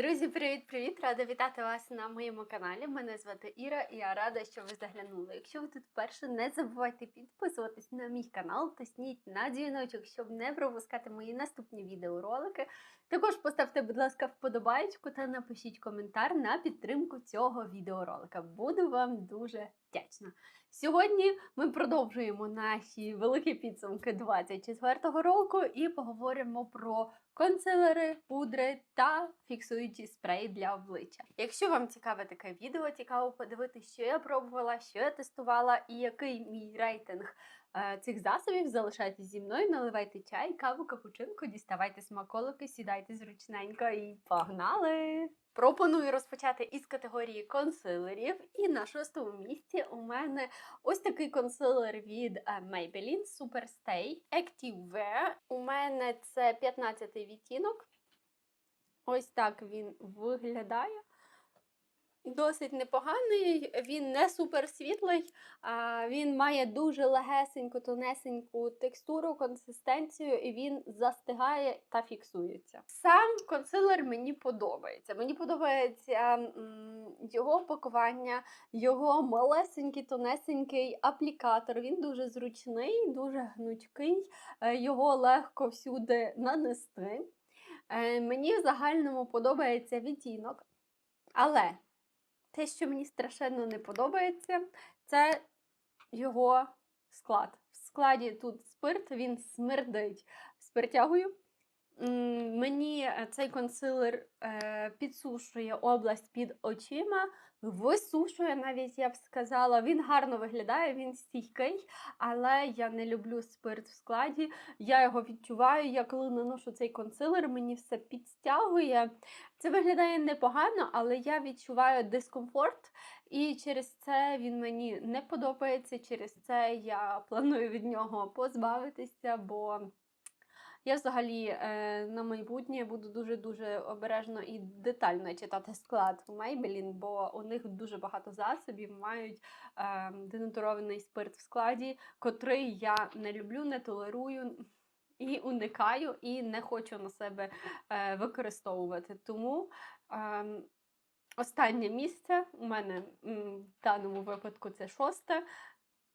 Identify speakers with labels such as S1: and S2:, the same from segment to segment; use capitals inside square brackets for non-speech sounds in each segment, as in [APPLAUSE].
S1: Друзі, привіт-привіт! Рада вітати вас на моєму каналі. Мене звати Іра і я рада, що ви заглянули. Якщо ви тут вперше, не забувайте підписуватись на мій канал, тисніть на дзвіночок, щоб не пропускати мої наступні відеоролики. Також поставте, будь ласка, вподобайку та напишіть коментар на підтримку цього відеоролика. Буду вам дуже вдячна. Сьогодні ми продовжуємо наші великі підсумки 24-го року і поговоримо про консилери, пудри та фіксуючі спреї для обличчя. Якщо вам цікаве таке відео, цікаво подивитися, що я пробувала, що я тестувала і який мій рейтинг цих засобів, залишайтесь зі мною, наливайте чай, каву, капучинку, діставайте смаколики, сідайте зручненько і погнали! Пропоную розпочати із категорії консилерів. І на шостому місці у мене ось такий консилер від е, Maybelline Superstay Active Wear. У мене це 15-й відтінок. Ось так він виглядає. Досить непоганий, він не супер світлий, а він має дуже легесеньку, тонесеньку текстуру, консистенцію, і він застигає та фіксується. Сам консилер мені подобається. Мені подобається його пакування, його малесенький, тонесенький аплікатор. Він дуже зручний, дуже гнучкий, е, його легко всюди нанести. Е, Мені в загальному подобається відтінок, але те, що мені страшенно не подобається, це його склад. В складі тут спирт, він смердить спиртягою. Мені е, цей консилер е, підсушує область під очима, висушує, навіть я б сказала. Він гарно виглядає, він стійкий, але я не люблю спирт в складі. Я його відчуваю. Я коли наношу цей консилер, мені все підстягує. Це виглядає непогано, але я відчуваю дискомфорт, і через це він мені не подобається. Через це я планую від нього позбавитися, бо я взагалі е, на майбутнє буду дуже-дуже обережно і детально читати склад у Maybelline, бо у них дуже багато засобів мають е, денатурований спирт в складі, котрий я не люблю, не толерую. І уникаю, і не хочу на себе е, використовувати. Тому е, останнє місце у мене в даному випадку це шосте.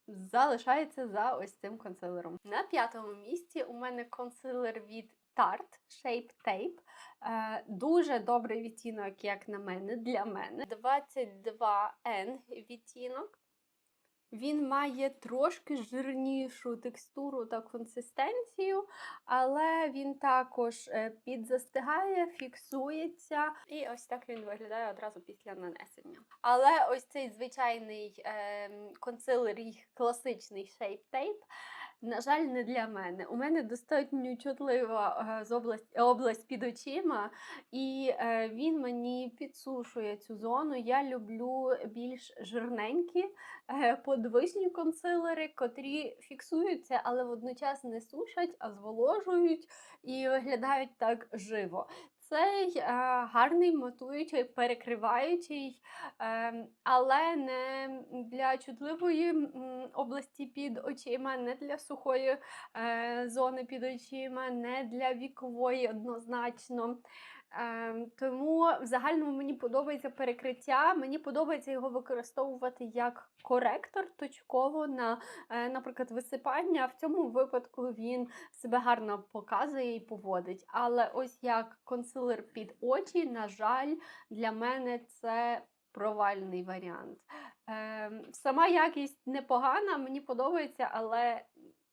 S1: Залишається за ось цим консилером. На п'ятому місці у мене консилер від Tarte Shape Tape. Е, дуже добрий відтінок, як на мене, для мене. 22N відтінок. Він має трошки жирнішу текстуру та консистенцію, але він також е, підзастигає, фіксується. І ось так він виглядає одразу після нанесення. Але ось цей звичайний е, консилер, класичний Tape, на жаль, не для мене. У мене достатньо чутлива е, область, область під очима, і е, він мені підсушує цю зону. Я люблю більш жирненькі е, подвижні консилери, котрі фіксуються, але водночас не сушать, а зволожують і виглядають так живо. Цей е, гарний мотуючий, перекриваючий, е, але не для чутливої області під очима, не для сухої е, зони під очима, не для вікової однозначно. Е, тому в загальному мені подобається перекриття. Мені подобається його використовувати як коректор точково на, е, наприклад, висипання. В цьому випадку він себе гарно показує і поводить. Але ось як консилер під очі, на жаль, для мене це провальний варіант. Е, сама якість непогана, мені подобається, але,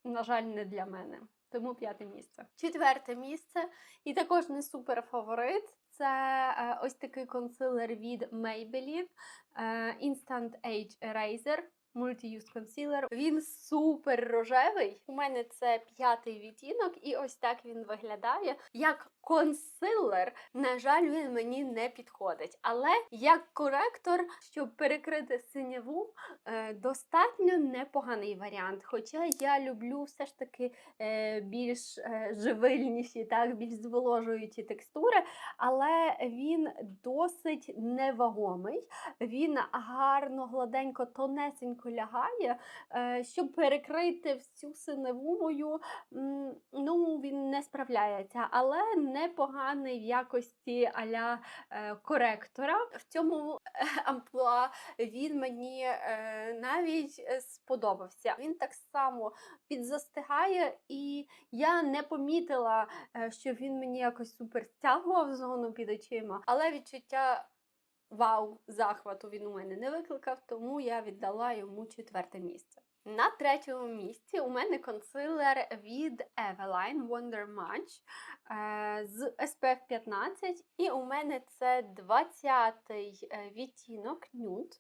S1: на жаль, не для мене. Тому п'яте місце. Четверте місце, і також не супер фаворит. Це е, ось такий консилер від Maybelline е, Instant Age Eraser. Multi-Use Concealer. Він супер рожевий. У мене це п'ятий відтінок, і ось так він виглядає. Як консилер, на жаль, він мені не підходить. Але як коректор, щоб перекрити синяву, е, достатньо непоганий варіант. Хоча я люблю все ж таки е, більш е, живильніші, так, більш зволожуючі текстури, але він досить невагомий. Він гарно, гладенько, тонесенько лягає, щоб перекрити всю синеву мою, ну, він не справляється. Але непоганий в якості аля е, коректора. В цьому е, амплуа він мені е, навіть сподобався. Він так само підзастигає, і я не помітила, що він мені якось супер стягував зону під очима, але відчуття. Вау, захвату він у мене не викликав, тому я віддала йому четверте місце. На третьому місці у мене консилер від Eveline Wonder Match е, з SPF 15, і у мене це 20-й е, відтінок Nude.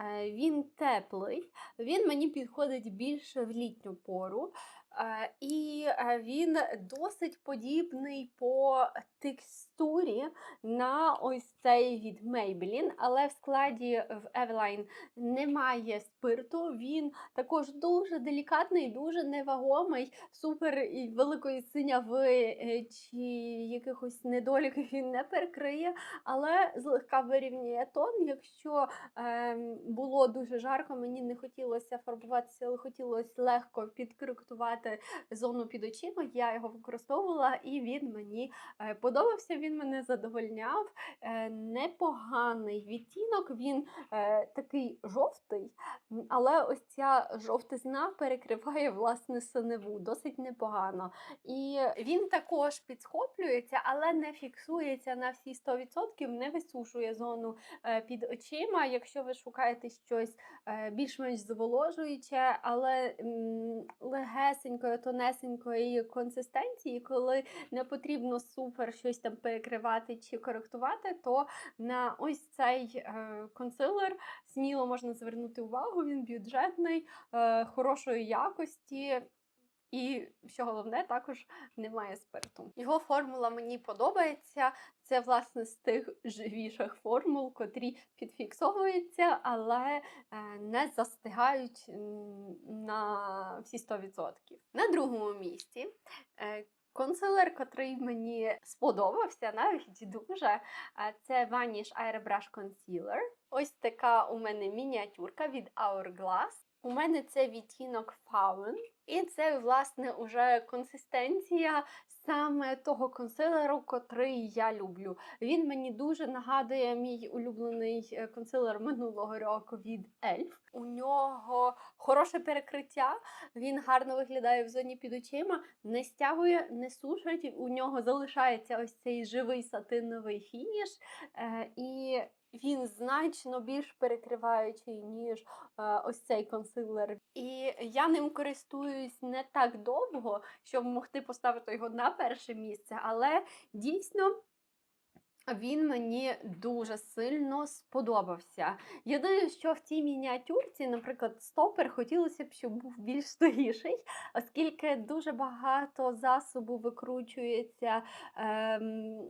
S1: Е, Він теплий, він мені підходить більше в літню пору. Е, І е, він досить подібний по текстурі на ось цей від Maybelline, але в складі в Eveline немає спирту. Він також дуже делікатний, дуже невагомий, супер великої синяви е, чи якихось недоліків він не перекриє, але злегка вирівнює тон. Якщо ем, було дуже жарко, мені не хотілося фарбуватися, але хотілося легко підкоректувати зону під очима. Я його використовувала, і він мені е, подобався. Він мене задовольняв. Е, непоганий відтінок. Він е, такий жовтий, але ось ця жовтизна перекриває власне синеву, досить непогано. І він також підсхоплюється, але не фіксується на всі 100%, не висушує зону під очима. Якщо ви шукаєте щось більш-менш зволожуюче, але м, легесенької, тонесенької консистенції, коли не потрібно супер щось там перекривати чи коректувати, то на ось цей е, консилер сміло можна звернути увагу. Він бюджетний, е, хорошої якості. І що головне, також немає спирту. Його формула мені подобається. Це власне з тих живіших формул, котрі підфіксовуються, але е, не застигають на всі 100%. На другому місці е, консилер, котрий мені сподобався, навіть дуже. е, Це Vanish Airbrush Concealer. Ось така у мене мініатюрка від Hourglass. У мене це відтінок Fawn. І це, власне, уже консистенція саме того консилеру, котрий я люблю. Він мені дуже нагадує мій улюблений е, консилер минулого року від ELF. У нього хороше перекриття, він гарно виглядає в зоні під очима, не стягує, не сушить. У нього залишається ось цей живий сатиновий фініш. Е, і він значно більш перекриваючий, ніж е, ось цей консилер. І я ним користуюсь не так довго, щоб могти поставити його на перше місце, але дійсно. Він мені дуже сильно сподобався. Єдине, що в цій мініатюрці, наприклад, стопер хотілося б, щоб був більш тугіший, оскільки дуже багато засобу викручується. Ем,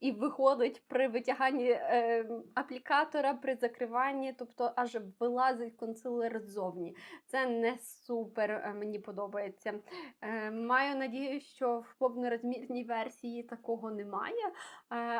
S1: і виходить при витяганні е, аплікатора, при закриванні, тобто аж вилазить консилер ззовні. Це не супер е, мені подобається. Е, маю надію, що в повнорозмірній версії такого немає. Е,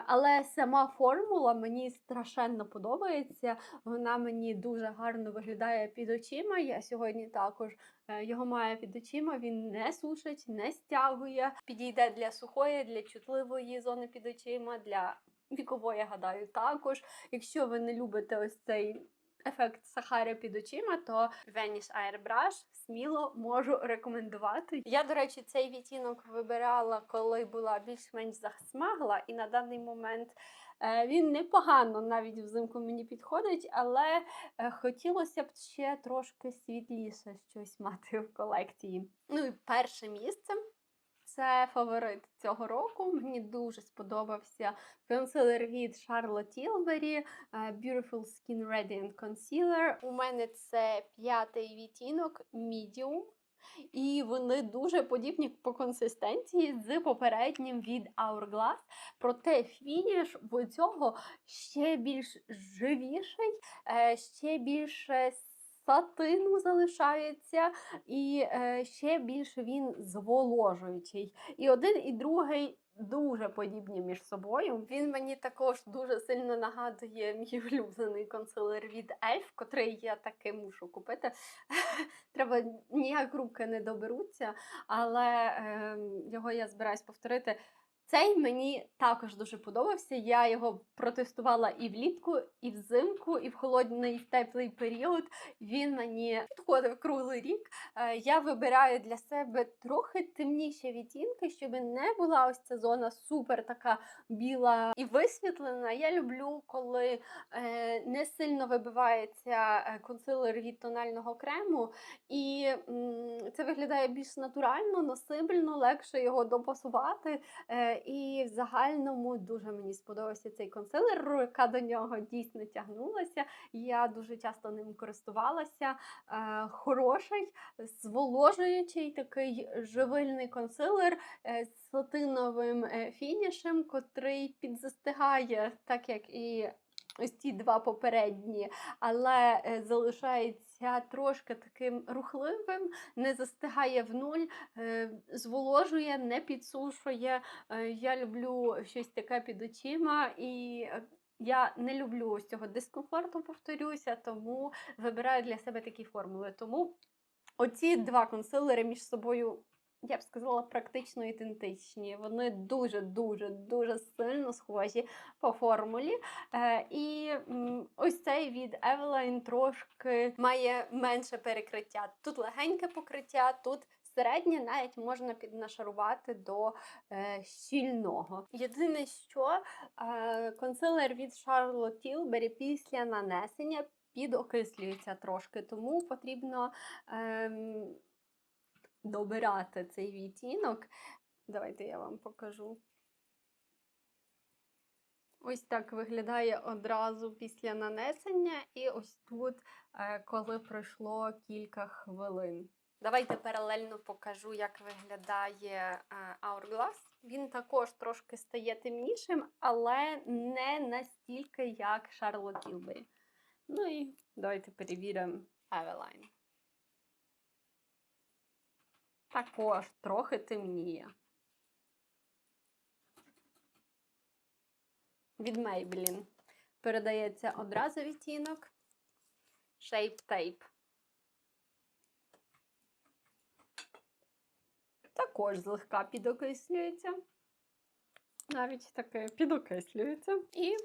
S1: але сама формула мені страшенно подобається. Вона мені дуже гарно виглядає під очима. Я сьогодні також його має під очима. Він не сушить, не стягує. Підійде для сухої, для чутливої зони під очима, для вікової, гадаю, також. Якщо ви не любите ось цей. Ефект Сахари під очима, то Vanish Airbrush сміло можу рекомендувати. Я, до речі, цей відтінок вибирала, коли була більш-менш засмагла, і на даний момент е, він непогано навіть взимку мені підходить, але е, хотілося б ще трошки світліше щось мати в колекції. Ну і перше місце. Це фаворит цього року. Мені дуже сподобався консилер від Charlotte Tilbury е, Beautiful Skin Radiant Concealer. У мене це п'ятий відтінок Medium. І вони дуже подібні по консистенції з попереднім від Hourglass. Проте фініш в цього ще більш живіший, е, ще більше сатину залишається, і е, ще більше він зволожуючий. І один, і другий. Дуже подібні між собою. Він мені також дуже сильно нагадує мій [LAUGHS] улюблений консилер від Elf, котрий я таки мушу купити. [LAUGHS] Треба ніяк руки не доберуться, але е, його я збираюсь повторити. Цей мені також дуже подобався. Я його протестувала і влітку, і взимку, і в холодний, і в теплий період. Він мені підходив круглий рік. Е, Я вибираю для себе трохи темніші відтінки, щоб не була ось ця зона супер така біла і висвітлена. Я люблю, коли е, не сильно вибивається е, консилер від тонального крему, і це виглядає більш натурально, носибельно, легше його допасувати. Е, і в загальному дуже мені сподобався цей консилер. Рука до нього дійсно тягнулася. Я дуже часто ним користувалася. Е, хороший, зволожуючий такий живильний консилер е, з сатиновим е, фінішем, котрий підзастигає, так як і ось ці два попередні, але е, залишається трошки таким рухливим, не застигає в нуль, е, зволожує, не підсушує. Е, Я люблю щось таке під очима і. Я не люблю ось цього дискомфорту, повторюся, тому вибираю для себе такі формули. Тому оці два консилери між собою, я б сказала, практично ідентичні. Вони дуже, дуже, сильно схожі по формулі. Е, і ось цей від Eveline трошки має менше перекриття. Тут легеньке покриття, тут. Середнє навіть можна піднашарувати до е, щільного. Єдине, що е, консилер від Charlotte Tilbury після нанесення підокислюється трошки, тому потрібно ем, добирати цей відтінок. Давайте я вам покажу. Ось так виглядає одразу після нанесення, і ось тут, е, коли пройшло кілька хвилин. Давайте паралельно покажу, як виглядає е, Hourglass. Він також трошки стає темнішим, але не настільки, як Charlotte Tilbury. Ну і давайте перевіримо Eveline. Також трохи темніє. Від Maybelline передається одразу відтінок Shape Tape. Також злегка підокислюється. Навіть таке підокислюється. І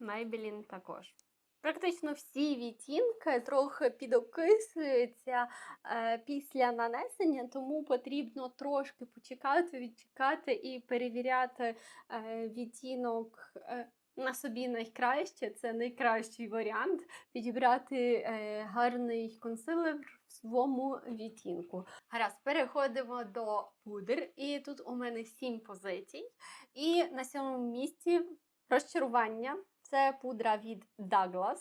S1: Maybelline також. Практично всі відтінки трохи підокислюються е, після нанесення, тому потрібно трошки почекати, відчекати і перевіряти е, відтінок е, на собі найкраще. Це найкращий варіант підібрати гарний консилер в своєму відтінку. Гаразд, переходимо до пудр. І тут у мене сім позицій. І на сьомому місці розчарування. Це пудра від Douglas.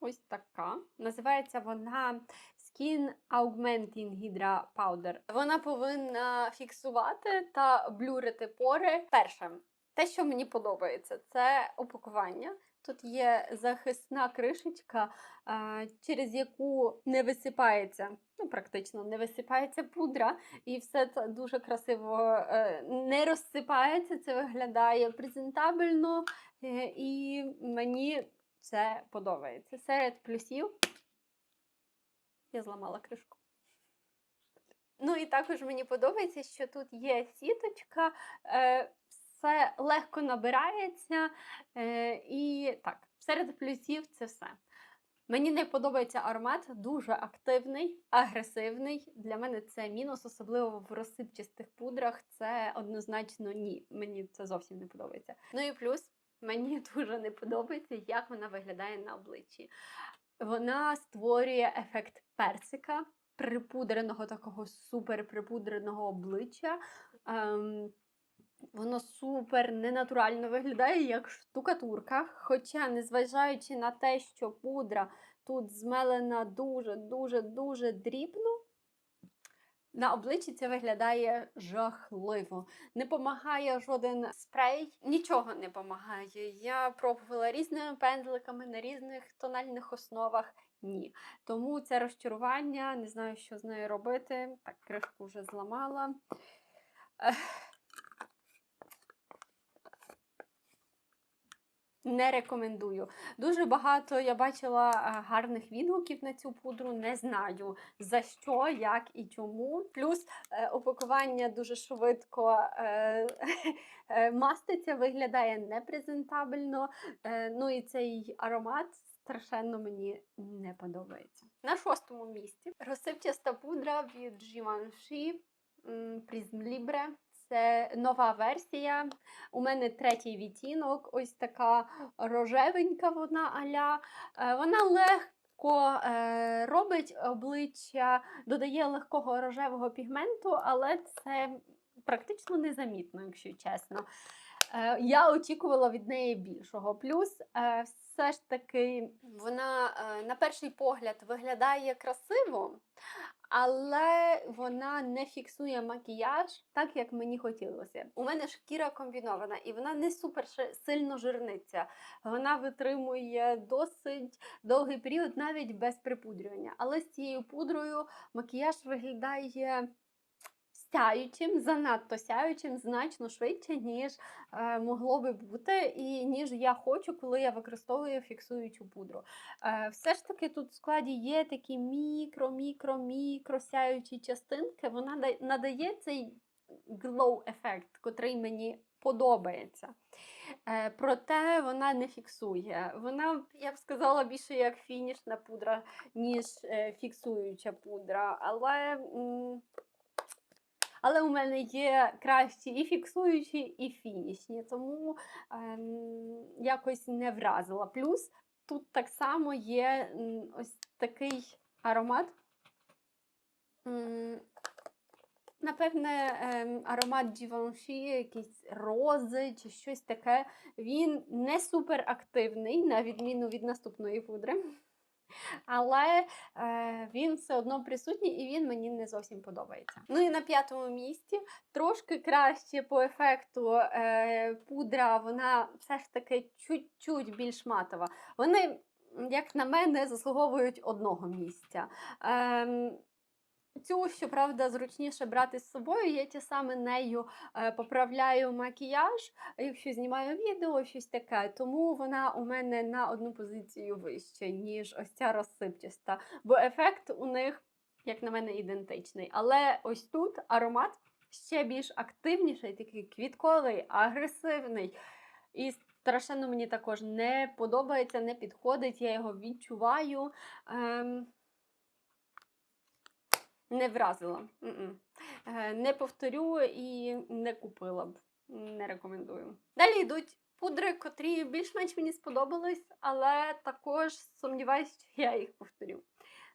S1: Ось така. Називається вона Skin Augmenting Hydra Powder. Вона повинна фіксувати та блюрити пори. Перше, те, що мені подобається, це упакування. Тут є захисна кришечка, через яку не висипається, ну практично не висипається пудра, і все це дуже красиво е, не розсипається. Це виглядає презентабельно, е, і мені це подобається. Серед плюсів я зламала кришку. Ну і також мені подобається, що тут є сіточка, е, все легко набирається. Е, і так, серед плюсів це все. Мені не подобається аромат, дуже активний, агресивний. Для мене це мінус, особливо в розсипчастих пудрах. Це однозначно ні. Мені це зовсім не подобається. Ну і плюс мені [LAUGHS] дуже не подобається, як вона виглядає на обличчі. Вона створює ефект персика, припудреного такого супер припудреного обличчя. Ем, Воно супер ненатурально виглядає як штукатурка. Хоча, незважаючи на те, що пудра тут змелена дуже-дуже дуже дрібно, на обличчі це виглядає жахливо. Не допомагає жоден спрей, нічого не допомагає. Я пробувала різними пензликами на різних тональних основах. Ні. Тому це розчарування, не знаю, що з нею робити. Так, кришку вже зламала. Ех. Не рекомендую. Дуже багато я бачила е, гарних відгуків на цю пудру. Не знаю за що, як і чому. Плюс е, упакування дуже швидко е, [LAUGHS] е, маститься, виглядає непрезентабельно. Е, ну і цей аромат страшенно мені не подобається. На шостому місці розсипчаста пудра від Givenchy Prism Libre. Це нова версія. У мене третій відтінок, ось така рожевенька вона аля. Е, Вона легко е, робить обличчя, додає легкого рожевого пігменту, але це практично незамітно, якщо чесно. Е, Я очікувала від неї більшого. Плюс, все ж таки, вона на перший погляд виглядає красиво, але вона не фіксує макіяж так, як мені хотілося. У мене шкіра комбінована, і вона не супер сильно жирниться. Вона витримує досить довгий період, навіть без припудрювання. Але з цією пудрою макіяж виглядає. Сяючим, занадто сяючим, значно швидше, ніж е, могло би бути, і ніж я хочу, коли я використовую фіксуючу пудру. Е, все ж таки тут в складі є такі мікро, мікро, мікро сяючі частинки. Вона надає цей glow ефект, котрий мені подобається. Е, проте вона не фіксує. Вона, я б сказала, більше як фінішна пудра, ніж е, фіксуюча пудра. Але. м, але у мене є кращі і фіксуючі, і фінішні, тому ем, якось не вразила. Плюс тут так само є ось такий аромат. Напевне, ем, аромат Givenchy, якісь рози чи щось таке. Він не супер активний, на відміну від наступної пудри. Але е, він все одно присутній і він мені не зовсім подобається. Ну і на п'ятому місці трошки краще по ефекту е, пудра, вона все ж таки чуть-чуть більш матова. Вони, як на мене, заслуговують одного місця. Ем, Цю, щоправда, зручніше брати з собою. Я ті саме нею е, поправляю макіяж, якщо знімаю відео, щось таке. Тому вона у мене на одну позицію вище, ніж ось ця розсипчаста. Бо ефект у них, як на мене, ідентичний. Але ось тут аромат ще більш активніший, такий квітковий, агресивний. І страшенно мені також не подобається, не підходить, я його відчуваю. Ем... Не вразила. Е, Не повторю і не купила б. Не рекомендую. Далі йдуть пудри, котрі більш-менш мені сподобались, але також сумніваюся, що я їх повторю.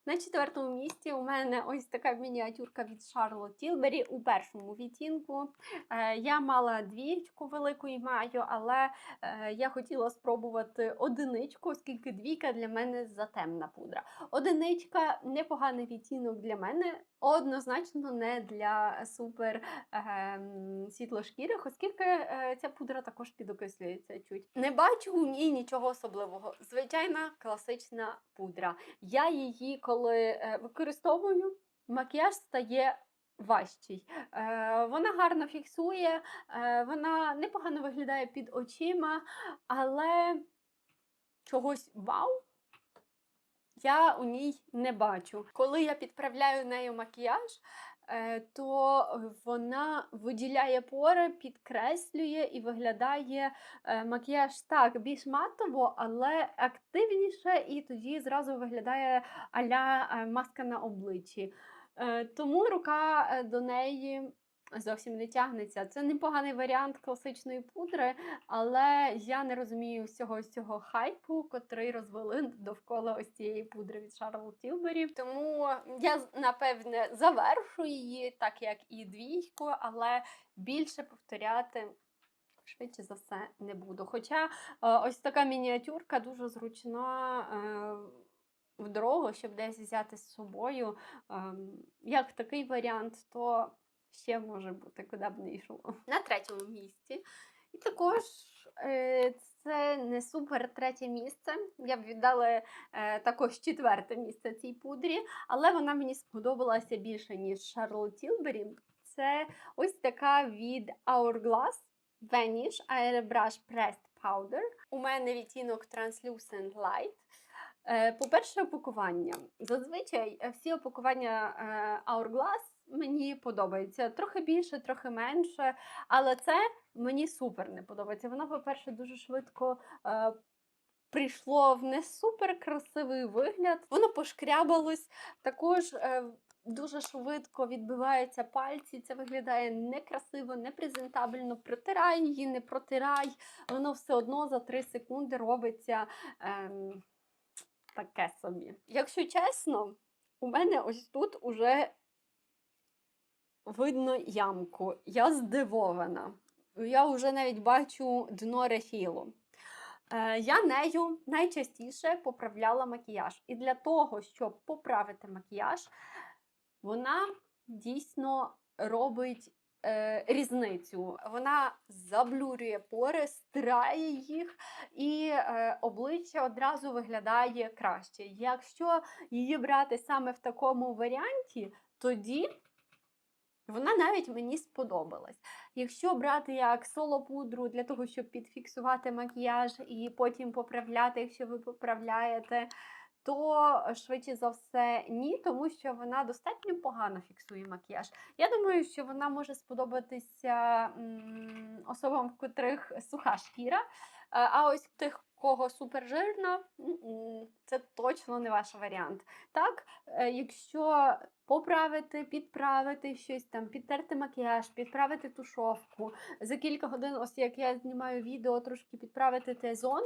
S1: На четвертому місці у мене ось така мініатюрка від Charlotte Tilbury у першому відтінку. Е, я мала двічку велику і маю, але е, я хотіла спробувати одиничку, оскільки двійка для мене затемна пудра. Одиничка непоганий відтінок для мене, однозначно не для супер ем, світлошкірих, оскільки е, ця пудра також підокислюється чуть. Не бачу у ній нічого особливого. Звичайна класична пудра. Я її, коли е, використовую, макіяж стає важчий. Е, вона гарно фіксує, е, вона непогано виглядає під очима, але чогось вау. Я у ній не бачу. Коли я підправляю нею макіяж, то вона виділяє пори, підкреслює і виглядає е, макіяж так більш матово, але активніше, і тоді зразу виглядає аля е, маска на обличчі. Е, Тому рука е, до неї зовсім не тягнеться. Це непоганий варіант класичної пудри, але я не розумію всього цього хайпу, котрий розвели довкола ось цієї пудри від Charlotte Tilbury. Тому я напевне завершу її, так як і двійку, але більше повторяти. Швидше за все не буду. Хоча е, ось така мініатюрка дуже зручна е, в дорогу, щоб десь взяти з собою. Ем, як такий варіант, то ще може бути, куди б не йшло. [LAUGHS] На третьому місці. І також е, це не супер третє місце. Я б віддала е, також четверте місце цій пудрі, але вона мені сподобалася більше, ніж Charlotte Tilbury. Це ось така від Hourglass Vanish Airbrush Pressed Powder. У мене відтінок Translucent Light. Е, По-перше, опакування. Зазвичай всі опакування е, Hourglass мені подобаються. Трохи більше, трохи менше. Але це мені супер не подобається. Воно, по-перше, дуже швидко е, прийшло в не супер красивий вигляд. Воно пошкрябалось. Також е, дуже швидко відбиваються пальці. Це виглядає некрасиво, непрезентабельно. Протирай її, не протирай. Воно все одно за 3 секунди робиться. Ем, таке собі. Якщо чесно, у мене ось тут уже видно ямку. Я здивована. Я вже навіть бачу дно рефілу. Е, Я нею найчастіше поправляла макіяж. І для того, щоб поправити макіяж, вона дійсно робить е, різницю. Вона заблюрює пори, стирає їх, і е, обличчя одразу виглядає краще. Якщо її брати саме в такому варіанті, тоді вона навіть мені сподобалась. Якщо брати як соло-пудру для того, щоб підфіксувати макіяж і потім поправляти, якщо ви поправляєте, то швидше за все ні, тому що вона достатньо погано фіксує макіяж. Я думаю, що вона може сподобатися м, особам, в котрих суха шкіра. Е, А ось в тих, кого супержирна, це точно не ваш варіант. Так, е, якщо поправити, підправити щось там, підтерти макіяж, підправити тушовку, за кілька годин, ось як я знімаю відео, трошки підправити Т-зону.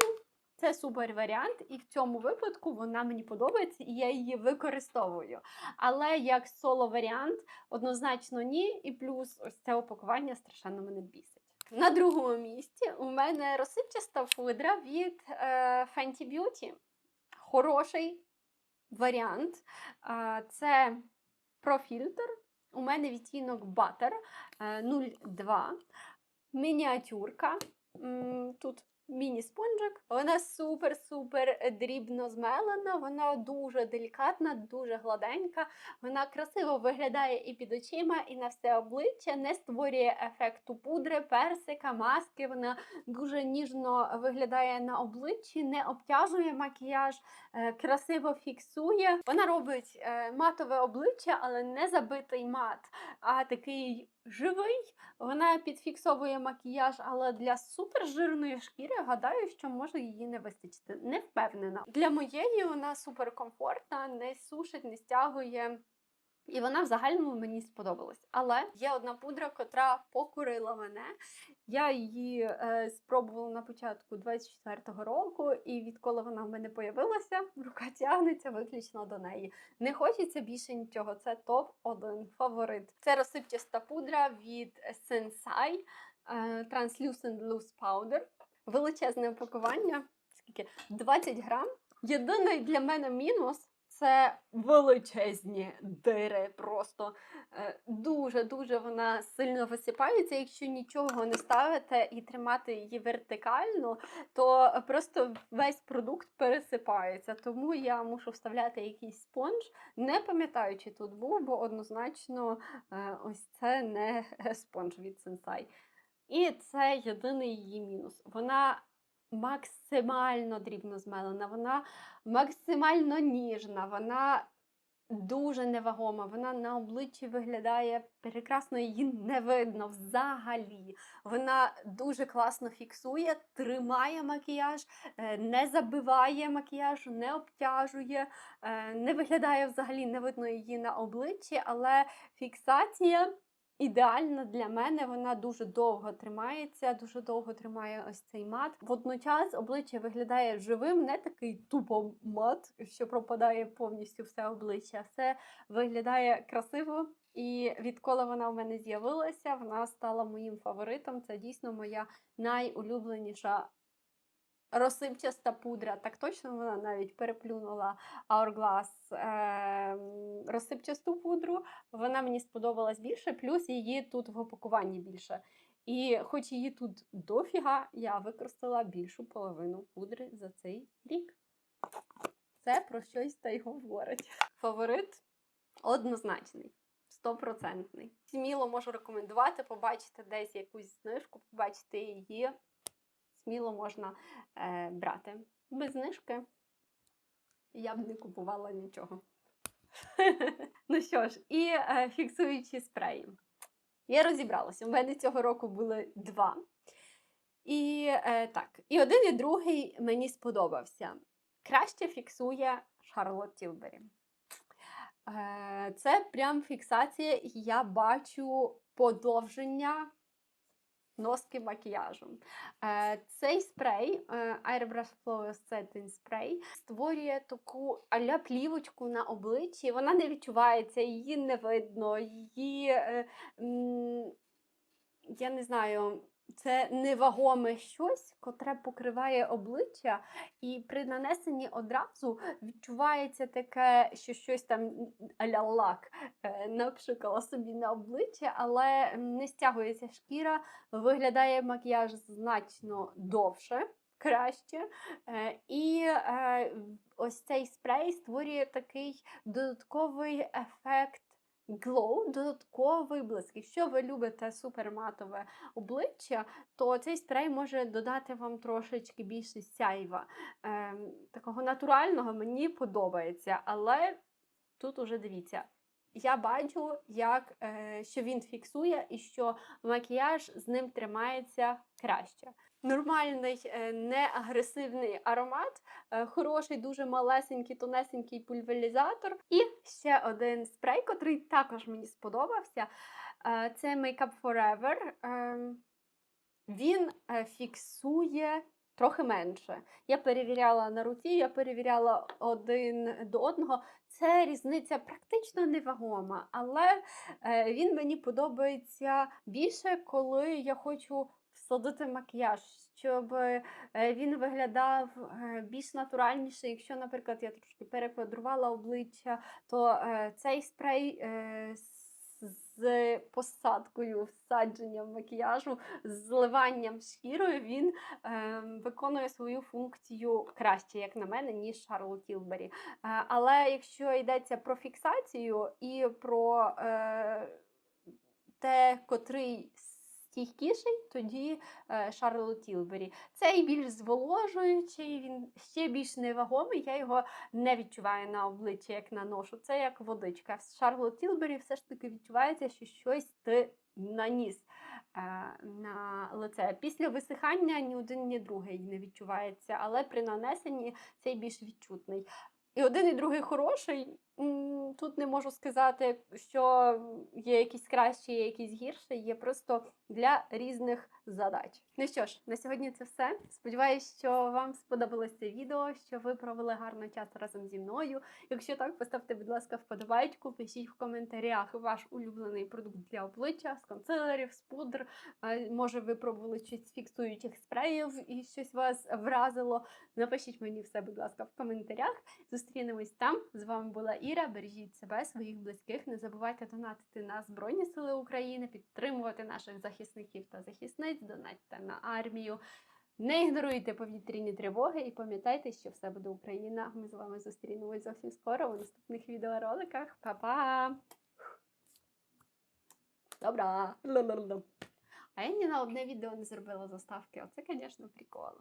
S1: Це супер варіант, і в цьому випадку вона мені подобається, і я її використовую. Але як соло варіант, однозначно ні. І плюс ось це опакування страшенно мене бісить. На другому місці у мене розсипчаста пудра від е, Fenty Beauty. Хороший варіант. Це профільтр. У мене відтінок Butter е, 02. Мініатюрка. Тут міні-спонжик. Вона супер-супер дрібно змелена, вона дуже делікатна, дуже гладенька. Вона красиво виглядає і під очима, і на все обличчя, не створює ефекту пудри, персика, маски. Вона дуже ніжно виглядає на обличчі, не обтяжує макіяж, е, красиво фіксує. Вона робить е, матове обличчя, але не забитий мат, а такий живий. Вона підфіксовує макіяж, але для супержирної шкіри гадаю, що може її не вистачити. Не впевнена. Для моєї вона суперкомфортна, не сушить, не стягує. І вона в загальному мені сподобалась. Але є одна пудра, котра покурила мене. Я її е, спробувала на початку 24-го року, і відколи вона в мене появилася, рука тягнеться виключно до неї. Не хочеться більше нічого. Це топ-1 фаворит. Це розсипчаста пудра від Sensai е, Translucent Loose Powder. Величезне опакування. Скільки? 20 грам. Єдиний для мене мінус це величезні дири. Просто дуже-дуже вона сильно висипається. Якщо нічого не ставити і тримати її вертикально, то просто весь продукт пересипається. Тому я мушу вставляти якийсь спонж. Не пам'ятаю, чи тут був, бо однозначно е, ось це не [LAUGHS] спонж від Sensai. І це єдиний її мінус. Вона максимально дрібно змелена, вона максимально ніжна, вона дуже невагома, вона на обличчі виглядає прекрасно, її не видно взагалі. Вона дуже класно фіксує, тримає макіяж, е, не забиває макіяжу, не обтяжує, е, не виглядає взагалі, не видно її на обличчі, але фіксація. Ідеальна для мене, вона дуже довго тримається, дуже довго тримає ось цей мат. Водночас обличчя виглядає живим, не такий тупо мат, що пропадає повністю все обличчя. Все виглядає красиво. І відколи вона в мене з'явилася, вона стала моїм фаворитом. Це дійсно моя найулюбленіша розсипчаста пудра. Так точно вона навіть переплюнула Hourglass е, розсипчасту пудру. Вона мені сподобалась більше, плюс її тут в опакуванні більше. І хоч її тут дофіга, я використала більшу половину пудри за цей рік. Це про щось та й говорить. Фаворит однозначний. Стопроцентний. Сміло можу рекомендувати, побачити десь якусь знижку, побачити її. Сміло можна е, брати. Без знижки я б не купувала нічого. [LAUGHS] ну що ж, і е, фіксуючі спреї. Я розібралася. У мене цього року були два. І е, так, і один, і другий мені сподобався. Краще фіксує Шарлот Тілбері. Е, це прям фіксація, я бачу подовження носки макіяжу. Е, цей спрей, е, Airbrush Flow Setting Spray, створює таку аля плівочку на обличчі. Вона не відчувається, її не видно, її. Е, я не знаю, це невагоме щось, котре покриває обличчя, і при нанесенні одразу відчувається таке, що щось там аля лак е, напшикала собі на обличчя, але не стягується шкіра, виглядає макіяж значно довше. Краще. Е, І е, ось цей спрей створює такий додатковий ефект glow, додатковий блиск. Якщо ви любите суперматове обличчя, то цей спрей може додати вам трошечки більше сяйва. Е, такого натурального мені подобається, але тут уже дивіться. Я бачу, як, е, що він фіксує і що макіяж з ним тримається краще. Нормальний, е, неагресивний аромат, е, хороший, дуже малесенький, тонесенький пульверізатор. І ще один спрей, котрий також мені сподобався. Е, це Makeup Forever. Е, він фіксує трохи менше. Я перевіряла на руці, я перевіряла один до одного. Це різниця практично невагома, але він мені подобається більше, коли я хочу всадити макіяж, щоб е, він виглядав е, більш натуральніше. Якщо, наприклад, я трошки перепудрувала обличчя, то е, цей спрей. з посадкою, всадженням макіяжу, з зливанням шкірою, він виконує свою функцію краще, як на мене, ніж Шарлот Тілбері. Але якщо йдеться про фіксацію і про те, котрий стійкіший, тоді е, Шарлот Тілбері. Цей більш зволожуючий, він ще більш невагомий, я його не відчуваю на обличчі, як наношу. Це як водичка. В Шарлот Тілбері все ж таки відчувається, що щось ти наніс е, на лице. Після висихання ні один, ні другий не відчувається, але при нанесенні цей більш відчутний. І один, і другий хороший. Тут не можу сказати, що є якийсь кращий, є якийсь гірший, є просто для різних задач. Ну що ж, на сьогодні це все. Сподіваюсь, що вам сподобалось це відео, що ви провели гарний час разом зі мною. Якщо так, поставте, будь ласка, вподобайку, пишіть в коментарях ваш улюблений продукт для обличчя з консилерів, з пудр. Е, Може, ви пробували щось фіксуючих спреїв і щось вас вразило. Напишіть мені все, будь ласка, в коментарях. Зустрінемось там. З вами була Іра. Бережіть себе, своїх близьких. Не забувайте донатити на Збройні Сили України, підтримувати наших захисників та захисниць, донатьте на армію. Не ігноруйте повітряні тривоги і пам'ятайте, що все буде Україна. Ми з вами зустрінемось зовсім скоро у наступних відеороликах. Па-па! Добра! А я ні на одне відео не зробила заставки. Оце, звісно, прикол.